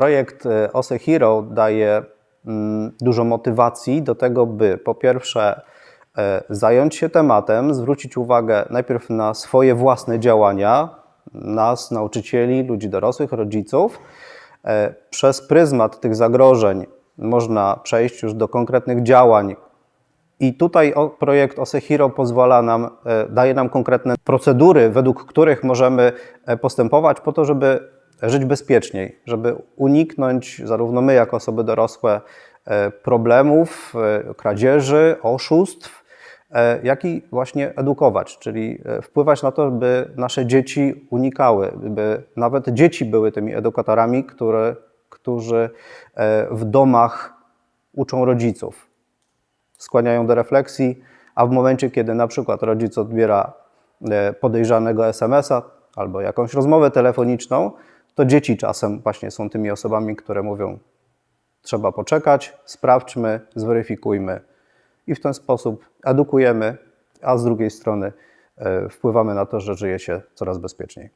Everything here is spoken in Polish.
Projekt e, OSE Hero daje mm, dużo motywacji do tego, by po pierwsze e, zająć się tematem, zwrócić uwagę najpierw na swoje własne działania, nas, nauczycieli, ludzi dorosłych, rodziców. E, Przez pryzmat tych zagrożeń można przejść już do konkretnych działań, i tutaj projekt OSEHIRO pozwala nam, daje nam konkretne procedury, według których możemy postępować po to, żeby żyć bezpieczniej, żeby uniknąć, zarówno my jako osoby dorosłe, e, problemów, e, kradzieży, oszustw, e, jak i właśnie edukować, czyli wpływać na to, by nasze dzieci unikały, by nawet dzieci były tymi edukatorami, które, którzy w domach uczą rodziców. Skłaniają do refleksji, a w momencie, kiedy na przykład rodzic odbiera podejrzanego SMS-a albo jakąś rozmowę telefoniczną, to dzieci czasem właśnie są tymi osobami, które mówią: Trzeba poczekać, sprawdźmy, zweryfikujmy. I w ten sposób edukujemy, a z drugiej strony e, wpływamy na to, że żyje się coraz bezpieczniej.